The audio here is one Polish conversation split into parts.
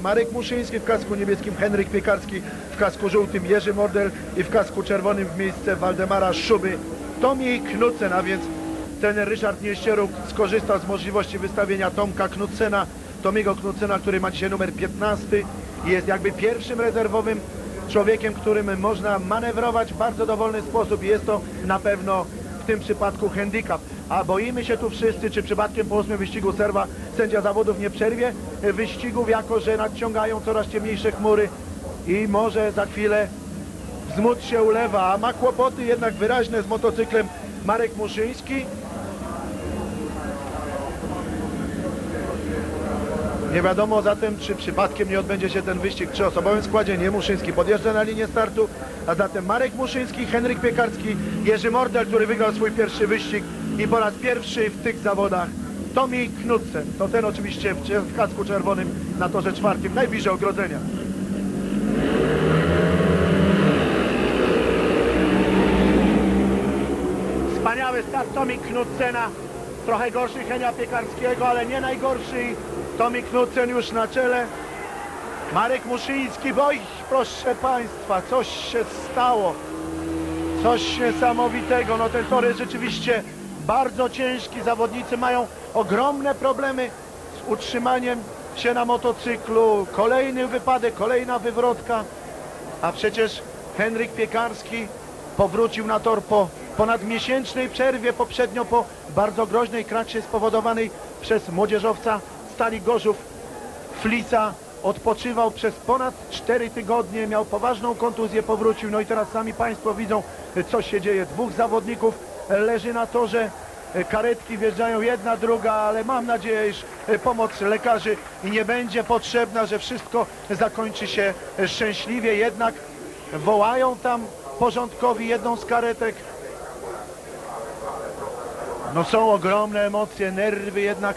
Marek Muszyński w kasku niebieskim, Henryk Piekarski w kasku żółtym, Jerzy Mordel i w kasku czerwonym w miejsce Waldemara Szuby. Tomi Knudsen, a więc trener Ryszard Nieścieruk skorzystał z możliwości wystawienia Tomka Knudsena, Tomiego Knudsena, który ma dzisiaj numer 15 i jest jakby pierwszym rezerwowym człowiekiem, którym można manewrować w bardzo dowolny sposób i jest to na pewno tym przypadku handicap. A boimy się tu wszyscy, czy przypadkiem po ósmym wyścigu serwa sędzia zawodów nie przerwie wyścigów, jako że nadciągają coraz ciemniejsze chmury i może za chwilę wzmóc się ulewa, a ma kłopoty jednak wyraźne z motocyklem Marek Muszyński. Nie wiadomo zatem, czy przypadkiem nie odbędzie się ten wyścig w trzyosobowym składzie. Nie Muszyński podjeżdża na linię startu, a zatem Marek Muszyński, Henryk Piekarski, Jerzy Mordel, który wygrał swój pierwszy wyścig i po raz pierwszy w tych zawodach Tomi Knudsen. To ten oczywiście w, kasku czerwonym na torze czwartym, najbliżej ogrodzenia. Wspaniały start Tomi Knudsena. Trochę gorszy Henia Piekarskiego, ale nie najgorszy. Tomi Knudsen już na czele. Marek Muszyński, boj, proszę Państwa, coś się stało. Coś niesamowitego. No ten tor jest rzeczywiście bardzo ciężki. Zawodnicy mają ogromne problemy z utrzymaniem się na motocyklu. Kolejny wypadek, kolejna wywrotka. A przecież Henryk Piekarski powrócił na tor po ponadmiesięcznej przerwie, poprzednio po bardzo groźnej kraksie spowodowanej przez młodzieżowca Stali Gorzów Flica. Odpoczywał przez ponad 4 tygodnie, miał poważną kontuzję, powrócił. No i teraz sami Państwo widzą, co się dzieje. Dwóch zawodników leży na torze. Karetki wjeżdżają jedna, druga, ale mam nadzieję, iż pomoc lekarzy nie będzie potrzebna, że wszystko zakończy się szczęśliwie. Jednak wołają tam porządkowi jedną z karetek. No są ogromne emocje, nerwy jednak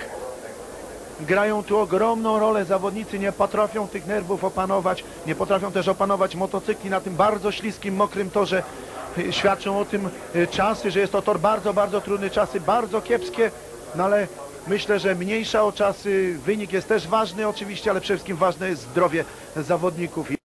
grają tu ogromną rolę. Zawodnicy nie potrafią tych nerwów opanować, nie potrafią też opanować motocykli na tym bardzo śliskim, mokrym torze. Świadczą o tym y, czasy, że jest to tor bardzo, bardzo trudny, czasy bardzo kiepskie, no ale myślę, że mniejsza o czasy, wynik jest też ważny oczywiście, ale przede wszystkim ważne jest zdrowie zawodników.